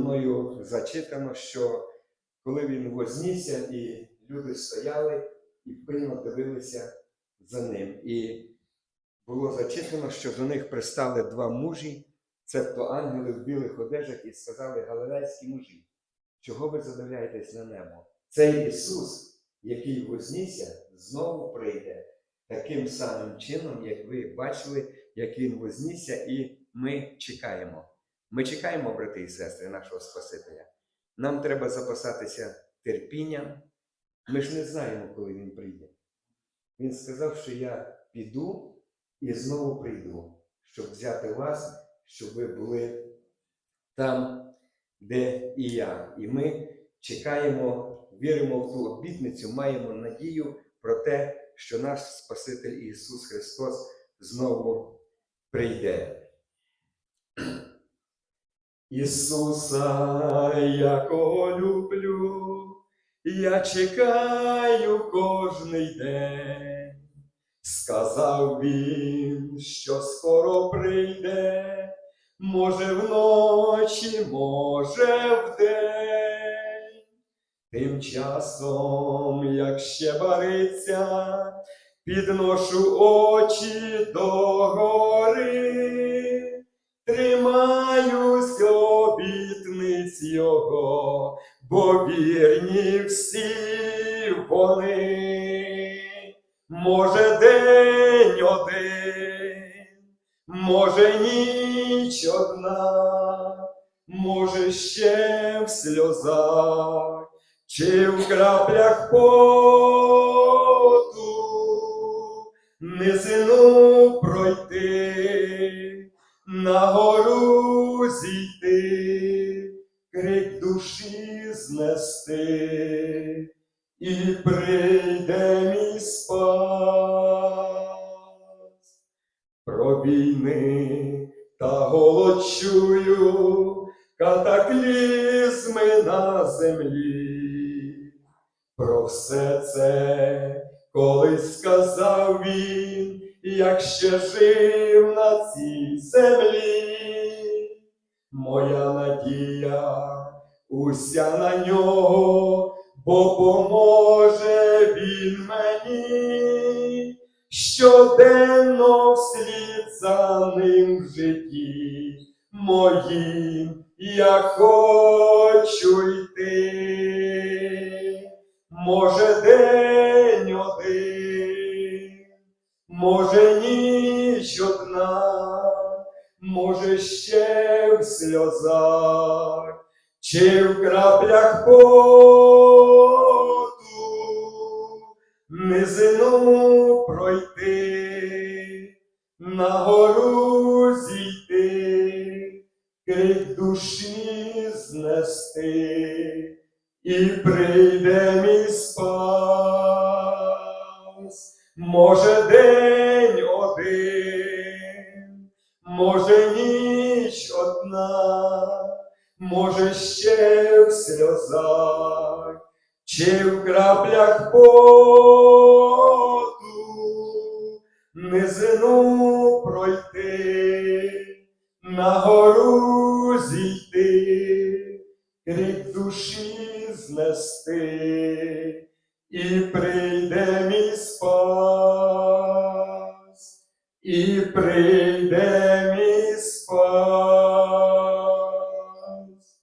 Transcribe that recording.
мною зачитано, що коли він вознісся, і люди стояли і пильно дивилися за ним. І було зачитано, що до них пристали два мужі, цебто ангели в білих одежах, і сказали галилейські мужі, чого ви задивляєтесь на небо? Цей Ісус, який вознісся, знову прийде таким самим чином, як ви бачили, як Він вознісся, і ми чекаємо. Ми чекаємо, брати і сестри, нашого Спасителя. Нам треба запасатися терпінням. Ми ж не знаємо, коли Він прийде. Він сказав, що я піду і знову прийду, щоб взяти вас, щоб ви були там, де і я. І ми чекаємо, віримо в ту обітницю, маємо надію про те, що наш Спаситель Ісус Христос знову прийде. Ісуса, якого люблю, я чекаю кожний день. Сказав він, що скоро прийде, може вночі, може вдень. Тим часом, як ще бариться, підношу очі до гори, тримаюсь обітниць його, бо вірні всі вони. Може, день один, може, ніч одна, може, ще в сльозах, чи в краплях поту низину пройти, на гору зійти, крик душі знести, і прийде мій спас. Про війни та голод чую, катаклізми на землі. Про все це колись сказав він, як ще жив на цій землі. Моя надія уся на нього, бо поможе він мені, щоденно вслід за ним в житті моїм я хочу йти. Може, один, може, ніч одна, може, ще в сльозах, чи в краплях поту низину пройти, на гору зійти, крик душі знести, і прийде мій спас. Може, день один, може, ніч одна, може, ще в сльозах, чи в краплях поту. Низину пройти, на гору зійти, крик душі знести, і прийде мій спас, і прийде мій спокій.